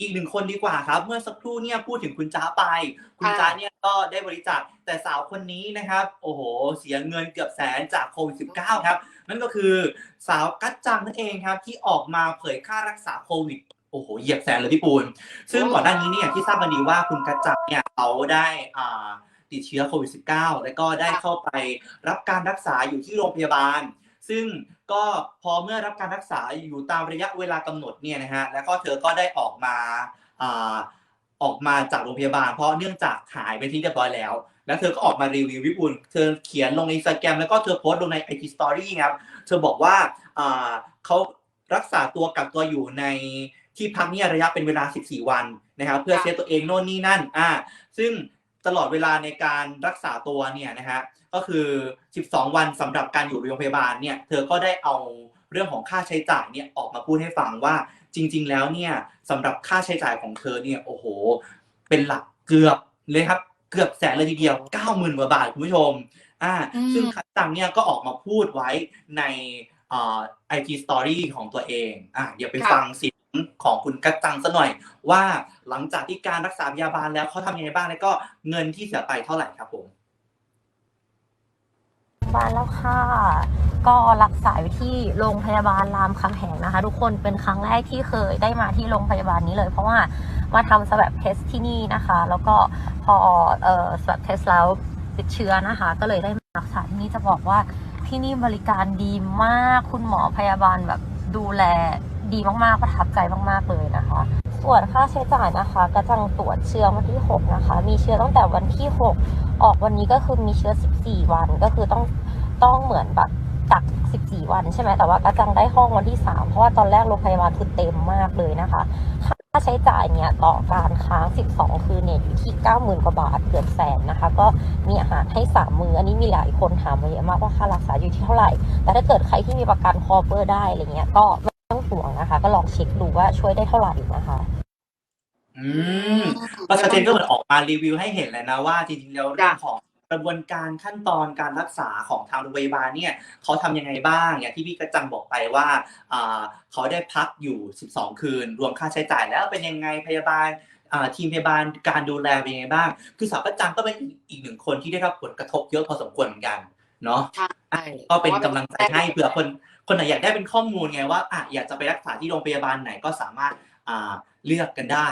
อีกหนึ่งคนดีกว่าครับ เมื่อสักครู่เนี่ยพูดถึงคุณจ้าไป คุณค่ะจ้าเนี่ยก็ได้บริจาคแต่สาวคนนี้นะครับ โอ้โห เสียเงินเกือบแสนจากโควิด -19 ครับ นั่นก็คือสาวกัจจังนั่นเองครับที่ออกมาเผยค่ารักษาโควิดโอ้โหเหยียบแสนเลยพี่ปูน ซึ่งก่อนหน้านี้เนี่ยอย่างที่ทราบกันดีว่าคุณกัจจังเนี่ยเขาได้อ่าติดเชื้อโควิด -19 แล้วก็ได้เข้าไปรับการรักษาอยู่ที่โรงพยาบาล ซึ่งก็พอเมื่อรับการรักษาอยู่ตามระยะเวลากำหนดเนี่ยนะฮะแล้วก็เธอก็ได้ออกมาออกมาจากโรงพยาบาล เพราะเนื่องจากหายไปที่เรียบร้อยแล้ว แล้วเธอก็ออกมารีวิววิบุญเธอเขียนลงในอินสตาแกรมแล้วก็เธอโพสต์ลงในไอจีสตอรี่ครับเธอบอกว่าเขารักษาตัวกักตัวอยู่ในที่พักเนี่ยระยะเป็นเวลา 14 วันนะครับ เพื่อค่ะเซฟตัวเองโน่นนี่นั่นอ่าซึ่ง ตลอดเวลาในการรักษาตัวเนี่ยนะฮะก็คือ 12 วันสำหรับการอยู่โรงพยาบาลเนี่ยเธอก็ได้เอาเรื่องของค่าใช้จ่ายเนี่ยออกมาพูดให้ฟังว่าจริง ๆ แล้วเนี่ยสำหรับค่าใช้จ่ายของเธอเนี่ยโอ้โห เป็นหลักเกือบเลยครับเกือบแสนเลยทีเดียว 90,000กว่าบาทคุณผู้ชมอ่าอืมซึ่งคัตตังเนี่ยก็ออกมาพูดไว้ในอ่าไอจีสตอรี่ของตัวเองอ่าเดี๋ยวไปค่ะฟังเสียง ของคุณกัจจังซะหน่อย ว่าหลังจากที่การรักษาพยาบาลแล้วเขาทำยังไงบ้างแล้วก็เงินที่เสียไปเท่าไหร่ครับผมบ้านแล้วค่ะ ก็รักษาอยู่ที่โรงพยาบาลรามคำแหงนะคะ ทุกคนเป็นครั้งแรกที่เคยได้มาที่โรงพยาบาลนี้เลย เพราะว่ามาทำสแบเทสที่นี่นะคะ แล้วก็พอเอ่อสแบเทสแล้วติดเชื้อนะคะ ก็เลยได้มารักษาที่นี่จะบอกว่าที่นี่บริการดีมากคุณหมอพยาบาลแบบดูแล ดีมากๆ ประทับใจมากๆเลยนะคะ ส่วนค่าใช้จ่ายนะคะกระจังตรวจเชื้อวันที่ 6 นะคะ มีเชื้อตั้งแต่วันที่ 6 ออกวันนี้ก็คือมีเชื้อ 14 วันก็คือต้องต้องเหมือนแบบกัก 14 วันใช่ไหมแต่ว่ากระจังได้ห้องวันที่ 3 เพราะว่าตอนแรกโรงพยาบาลคือเต็มมากเลยนะคะค่าใช้จ่ายเนี่ยต่อการค้าง 12 คืนเนี่ยอยู่ที่ 90,000 กว่าบาทเกือบแสนนะคะ ก็มีอาหารให้ 3 มืออันนี้มีหลายคนถามมาเยอะมากว่าค่ารักษาอยู่ที่เท่าไหร่ แต่ถ้าเกิดใครที่มีประกันคอเ e อร์ได้อะไรเงี้ยก็ ห่วงนะคะ ก็ลองเช็คดูว่าช่วยได้เท่าไหร่นะคะ อืมก็ชัดเจนก็เหมือนออกมารีวิวให้เห็นเลยนะว่าจริงๆแล้วเรื่องของกระบวนการขั้นตอนการรักษาของทางโรงพยาบาลเนี่ยเขาทำยังไงบ้างอย่างที่พี่กระจังบอกไปว่าอ่าเขาได้พักอยู่ 12 คืน รวมค่าใช้จ่ายแล้วเป็นยังไงพยาบาลอ่าทีมพยาบาลการดูแลเป็นยังไงบ้าง คือสาวกระจังก็เป็นอีกอีกหนึ่งคนที่ได้รับผลกระทบเยอะพอสมควรเหมือนกันเนาะใช่ก็เป็นกำลังใจให้เผื่อคน คนไหนอยากได้เป็นข้อมูลไงว่าอะอยากจะไปรักษาที่โรงพยาบาลไหนก็สามารถอ่าเลือกกันได้